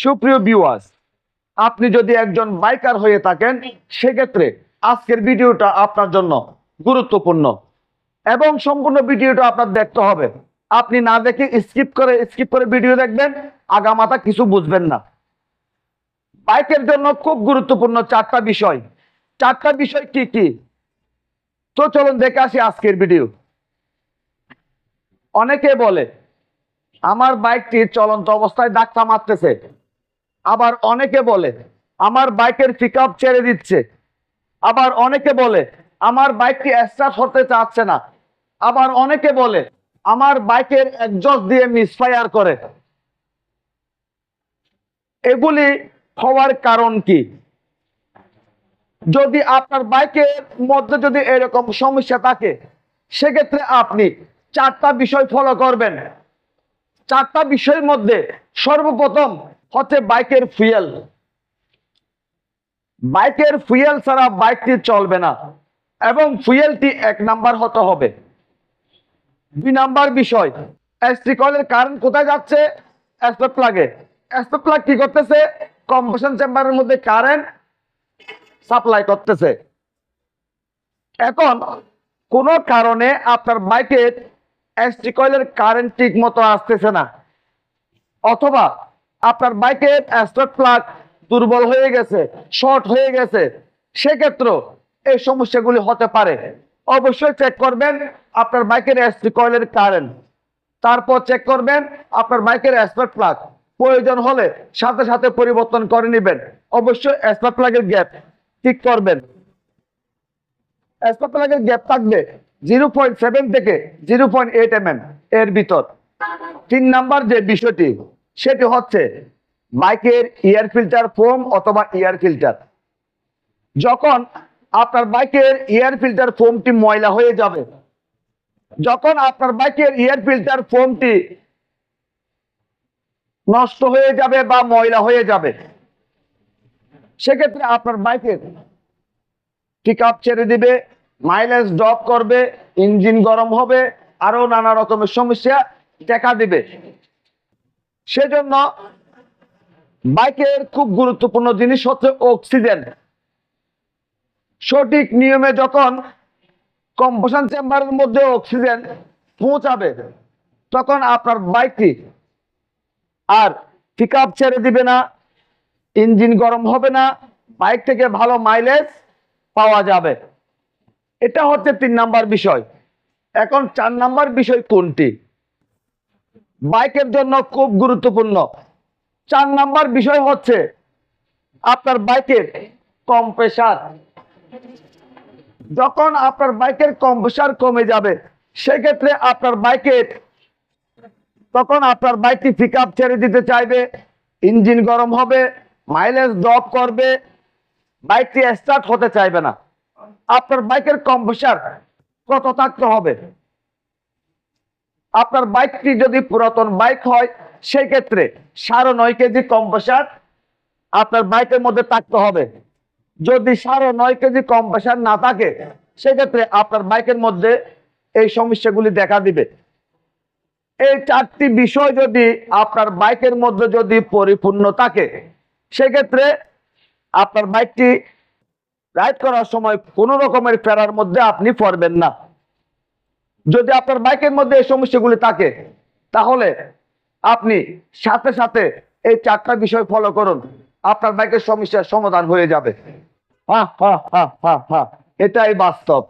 সুপ্রিয় ভিউয়ার্স আপনি যদি একজন বাইকার হয়ে থাকেন, সেক্ষেত্রে আজকের ভিডিওটা আপনার জন্য গুরুত্বপূর্ণ এবং সম্পূর্ণ ভিডিওটা আপনার দেখতে হবে। আপনি না দেখে স্কিপ করে স্কিপ করে ভিডিও দেখবেন আগামাতা কিছু বুঝবেন না। বাইকের জন্য খুব গুরুত্বপূর্ণ চারটা বিষয়। চারটা বিষয় কি কি? তো চলুন দেখে আসি আজকের ভিডিও অনেকে বলে, আমার বাইকটি চলন্ত অবস্থায় ধাক্কা মারতেছে। আবার অনেকে বলে, আমার বাইকের পিক ছেড়ে দিচ্ছে। আবার অনেকে বলে, আমার বাইকটি স্টার্ট হতে চাচ্ছে না? আবার অনেকে বলে, আমার বাইকের একজস্ট দিয়ে মিসফায়ার করে। এগুলি হওয়ার কারণ কি? যদি আপনার বাইকের মধ্যে যদি এরকম সমস্যা থাকে, সেক্ষেত্রে আপনি চারটা বিষয় ফলো করবেন। চারটা বিষয়ের মধ্যে সর্বপ্রথম হচ্ছে বাইকের ফুয়েল বাইকের ফুয়েল ছাড়া বাইকটি চলবে না এবং ফুয়েলটি এক নাম্বার হতে হবে। দুই নাম্বার বিষয়, এসটি কয়েলের কারেন্ট কোথায় যাচ্ছে? অ্যাসপেক্ট প্লাগে অ্যাসপেক্ট প্লাগ কি করতেছে? কম্প্রেশন চেম্বারের মধ্যে কারেন্ট সাপ্লাই করতেছে। এখন কোন কারণে আপনার বাইকের এসটি কয়েলের কারেন্ট ঠিক মতো আসতেছে না? অথবা আপনার বাইকের অ্যাসপেক্ট প্লাগ দুর্বল হয়ে গেছে শর্ট হয়ে গেছে সেক্ষেত্রে এই সমস্যাগুলি হতে পারে। অবশ্যই চেক করবেন আপনার বাইকের এসটি কয়েলের কারেন্ট তারপর চেক করবেন আপনার বাইকের অ্যাসপেক্ট প্লাগ প্রয়োজন হলে সাথে সাথে পরিবর্তন করে নেবেন। অবশ্যই অ্যাসপেক্ট প্লাগের গ্যাপ ঠিক করবেন। অ্যাসপেক্ট প্লাগের গ্যাপ থাকবে জিরো পয়েন্ট সেভেন থেকে জিরো পয়েন্ট এইট এম এর ভিতর। তিন নাম্বার যে বিষয়টি সেটি হচ্ছে বাইকের এয়ার ফিল্টার ফোম অথবা এয়ার ফিল্টার যখন আপনার বাইকের এয়ার ফিল্টার ফোমটি ময়লা হয়ে যাবে, যখন আপনার বাইকের এয়ার ফিল্টার ফোমটি নষ্ট হয়ে যাবে বা ময়লা হয়ে যাবে, সেক্ষেত্রে আপনার বাইকের পিক ছেড়ে দিবে মাইলেজ ড্রপ করবে ইঞ্জিন গরম হবে আরও নানা রকমের সমস্যা দেখা দিবে। সেজন্য বাইকের খুব গুরুত্বপূর্ণ জিনিস হচ্ছে অক্সিজেন। সঠিক নিয়মে যখন কম্পোশন চেম্বারের মধ্যে অক্সিজেন পৌঁছাবে, তখন আপনার বাইকটি আর পিক ছেড়ে দিবে না, ইঞ্জিন গরম হবে না, বাইক থেকে ভালো মাইলেজ পাওয়া যাবে। এটা হচ্ছে তিন নাম্বার বিষয়। এখন চার নাম্বার বিষয় কোনটি? বাইকের জন্য খুব গুরুত্বপূর্ণ। চার নাম্বার বিষয় হচ্ছে আপনার বাইকের কম্প্রেসার যখন আপনার বাইকের কম্প্রেসার কমে যাবে, সেক্ষেত্রে আপনার বাইকের তখন আপনার বাইকটি পিক ছেড়ে দিতে চাইবে, ইঞ্জিন গরম হবে মাইলেজ ড্রপ করবে, বাইকটি স্টার্ট হতে চাইবে না। আপনার বাইকের কম্প্রেসার কত থাকতে হবে? আপনার বাইকটি যদি পুরাতন বাইক হয়, সেই ক্ষেত্রে সাড়ে নয় কেজি কম্প্রেসার আপনার বাইকের মধ্যে থাকতে হবে। যদি সাড়ে নয় কেজি কম্প্রেসার না থাকে সেক্ষেত্রে আপনার বাইকের মধ্যে এই সমস্যাগুলি দেখা দিবে। এই চারটি বিষয় যদি আপনার বাইকের মধ্যে যদি পরিপূর্ণ থাকে সেক্ষেত্রে আপনার বাইকটি রাইড করার সময় কোনো রকমের ফেরার মধ্যে আপনি পড়বেন না। যদি আপনার বাইকের মধ্যে এই সমস্যাগুলি থাকে, তাহলে আপনি সাথে সাথে এই চারটা বিষয় ফলো করুন। আপনার বাইকের সমস্যার সমাধান হয়ে যাবে। হ্যাঁ হ্যাঁ হ্যাঁ হ্যাঁ হ্যাঁ এটাই বাস্তব।